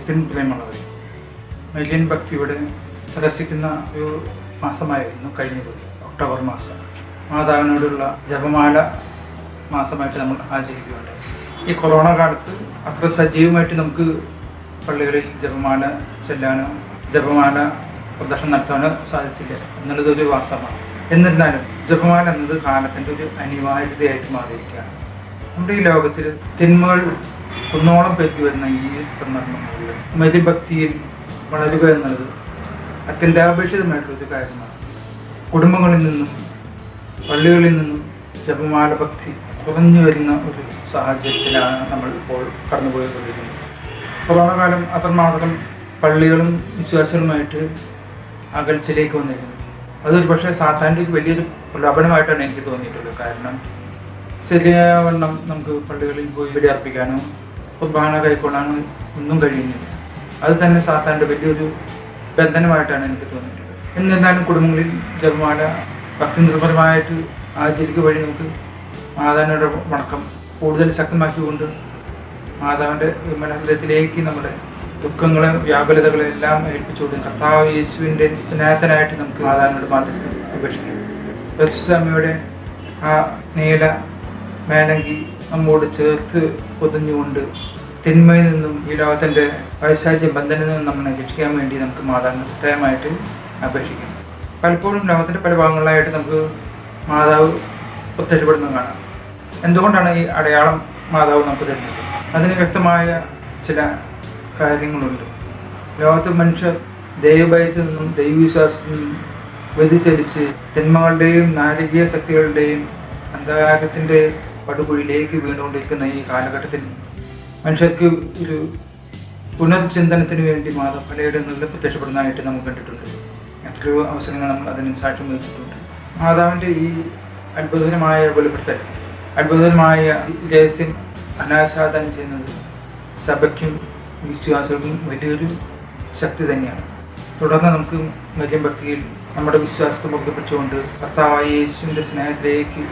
ദൈവത്തിന് പ്രിയമുള്ളവർ ഭക്തി ഭക്തിയുടെ പ്രദർശിക്കുന്ന ഒരു മാസമായിരുന്നു കഴിഞ്ഞത് ഒക്ടോബർ മാസം. മാതാവിനോടുള്ള ജപമാല മാസമായിട്ട് നമ്മൾ ആചരിക്കുന്നുണ്ട്. ഈ കൊറോണ കാലത്ത് അത്ര സജീവമായിട്ട് നമുക്ക് പള്ളികളിൽ ജപമാല ചെല്ലാനോ ജപമാല പ്രദർശനം നടത്താനോ സാധിച്ചില്ല. എന്നുള്ളതൊരു വാസ്തവമാണ്. എന്നിരുന്നാലും ജപമാല എന്നത് കാലത്തിന്റെ ഒരു അനിവാര്യതയായിട്ട് മാറിയിരിക്കുകയാണ്. നമ്മുടെ ഈ ലോകത്തിൽ തിന്മകൾ കുന്നോളം പെരുകി വരുന്ന ഈ സന്ദർഭം മതിഭക്തിയിൽ വളരുക എന്നത് അത്യന്താപേക്ഷിതമായിട്ടുള്ള കാര്യമാണ്. കുടുംബങ്ങളിൽ നിന്നും പള്ളികളിൽ നിന്നും ജപമാല ഭക്തി കുറഞ്ഞു വരുന്ന ഒരു സാഹചര്യത്തിലാണ് നമ്മൾ ഇപ്പോൾ കടന്നുപോയിക്കൊണ്ടിരിക്കുന്നത്. കൊറോണ കാലം അത്രമാത്രം പള്ളികളും വിശ്വാസികളുമായിട്ട് അകൽച്ചിലേക്ക് വന്നിരുന്നു. അതൊരു പക്ഷേ സാധാരണ വലിയൊരു പ്രലോഭനമായിട്ടാണ് എനിക്ക് തോന്നിയിട്ടുള്ളത്. കാരണം ശരിയാവണ്ണം നമുക്ക് പള്ളികളിൽ പോയി അർപ്പിക്കാനോ കുർബാന കഴിക്കൊള്ളാൻ ഒന്നും കഴിയുന്നില്ല. അത് തന്നെ സാത്താന്റെ വലിയൊരു ബന്ധനമായിട്ടാണ് എനിക്ക് തോന്നിയിട്ടുള്ളത്. എന്നിരുന്നാലും കുടുംബങ്ങളിൽ ജപമാല ഭക്തി നിർഭരമായിട്ട് ആചരിക്കുക വഴി നമുക്ക് മാതാവിനോട് വണക്കം കൂടുതൽ ശക്തമാക്കിക്കൊണ്ട് മാതാവിന്റെ മനസ്സിലേക്ക് നമ്മുടെ ദുഃഖങ്ങളെ വ്യാകുലതകളെ എല്ലാം ഏൽപ്പിച്ചുകൊണ്ട് കർത്താവ് യേശുവിന്റെ സ്നേഹത്തിനായിട്ട് നമുക്ക് മാതാവിനോട് മാധ്യസ്ഥം അപേക്ഷിക്കാം. യേശുസ്വാമിയുടെ ആ നീല മേലങ്കി നമ്മോട് ചേർത്ത് പൊതിഞ്ഞുകൊണ്ട് തിന്മയിൽ നിന്നും ഈ ലോകത്തിന്റെ പൈശാചി ബന്ധനിൽ നിന്നും നമ്മളെ രക്ഷിക്കാൻ വേണ്ടി നമുക്ക് മാതാവിന് പ്രത്യേകമായിട്ട് അപേക്ഷിക്കാം. പലപ്പോഴും ലോകത്തിന്റെ പല ഭാഗങ്ങളിലായിട്ട് നമുക്ക് മാതാവ് പ്രത്യക്ഷപ്പെടുന്നത് കാണാം. എന്തുകൊണ്ടാണ് ഈ അടയാളം മാതാവ് നമുക്ക് തരുന്നത്? അതിന് വ്യക്തമായ ചില കാര്യങ്ങളുണ്ട്. ലോകത്ത് മനുഷ്യർ ദൈവഭയത്തിൽ നിന്നും ദൈവവിശ്വാസത്തിൽ നിന്നും വ്യതിചലിച്ച് തിന്മകളുടെയും നാരകീയ ശക്തികളുടെയും അന്ധകാരത്തിന്റെ പടുകുഴിയിലേക്ക് വീണുകൊണ്ടിരിക്കുന്ന ഈ കാലഘട്ടത്തിൽ മനുഷ്യർക്ക് ഒരു പുനർചിന്തനത്തിന് വേണ്ടി മാതാ പലയിടങ്ങളിൽ പ്രത്യക്ഷപ്പെടുന്നതായിട്ട് നമുക്ക് കണ്ടിട്ടുണ്ട്. എത്രയോ അവസരങ്ങൾ നമ്മൾ അതിന് സാക്ഷ്യം വഹിച്ചിട്ടുണ്ട്. മാതാവിന്റെ ഈ അത്ഭുതകരമായ വെളിപ്പെടുത്തൽ അത്ഭുതകരമായ രഹസ്യം അനാശാദനം ചെയ്യുന്നത് സഭയ്ക്കും വിശ്വാസികൾക്കും വലിയൊരു ശക്തി തന്നെയാണ്. തുടർന്ന് നമുക്ക് മര്യം ഭക്തിയിൽ നമ്മുടെ വിശ്വാസത്തെ മുറുകെ കർത്താവായ യേശുവിന്റെ സ്നേഹത്തിലേക്ക്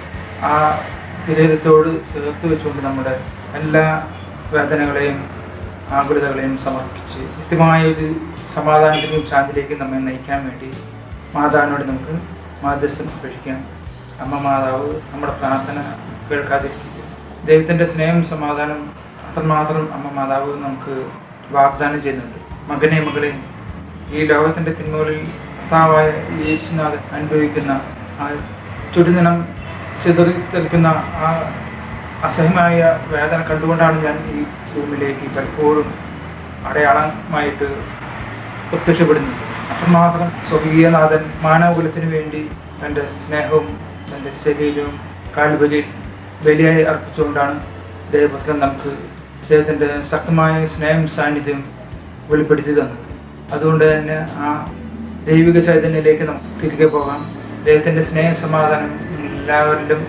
ആ വിധേയത്തോട് ചേർത്ത് വെച്ചുകൊണ്ട് നമ്മുടെ എല്ലാ വേദനകളെയും ആകുലതകളെയും സമർപ്പിച്ച് കൃത്യമായ ഒരു സമാധാനത്തിനും ശാന്തിയിലേക്കും നമ്മെ നയിക്കാൻ വേണ്ടി മാതാവിനോട് നമുക്ക് മാധ്യസ്ഥം അപേക്ഷിക്കാം. അമ്മ മാതാവ് നമ്മുടെ പ്രാർത്ഥന കേൾക്കാതിരിക്കുക ദൈവത്തിന്റെ സ്നേഹം സമാധാനം അത്രമാത്രം അമ്മ മാതാവ് നമുക്ക് വാഗ്ദാനം ചെയ്യുന്നുണ്ട്. മകനെ മകളെ ഈ ലോകത്തിന്റെ തിന്മകളിൽ കർത്താവായ യേശുനാഥൻ അനുഭവിക്കുന്ന ആ ചുടുനിനം ചിതറി തെറിക്കുന്ന ആ അസഹ്യമായ വേദന കണ്ടുകൊണ്ടാണ് ഞാൻ ഈ റൂമിലേക്ക് പലപ്പോഴും അടയാളമായിട്ട് പ്രത്യക്ഷപ്പെടുന്നത്. അത്രമാത്രം സ്വർഗീയനാഥൻ മാനവകുലത്തിന് വേണ്ടി തന്റെ സ്നേഹവും തന്റെ ശരീരവും കാൽബലി ബലിയായി അർപ്പിച്ചുകൊണ്ടാണ് ദൈവപുത്രൻ നമുക്ക് ദൈവത്തിന്റെ ശക്തമായ സ്നേഹം സാന്നിധ്യം വെളിപ്പെടുത്തി തന്നത്. അതുകൊണ്ട് തന്നെ ആ ദൈവിക ചൈതന്യത്തിലേക്ക് നമുക്ക് തിരികെ പോകാം. ദൈവത്തിന്റെ സ്നേഹ സമാധാനം എല്ലാവരിലും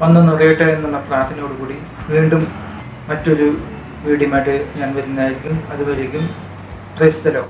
വന്നു നിറയട്ടെ എന്നുള്ള പ്രാർത്ഥനയോടുകൂടി വീണ്ടും മറ്റൊരു വീഡിയോമായിട്ട് ഞാൻ വരുന്നതായിരിക്കും. അതുവരേക്കും ക്രൈസ്തലോ.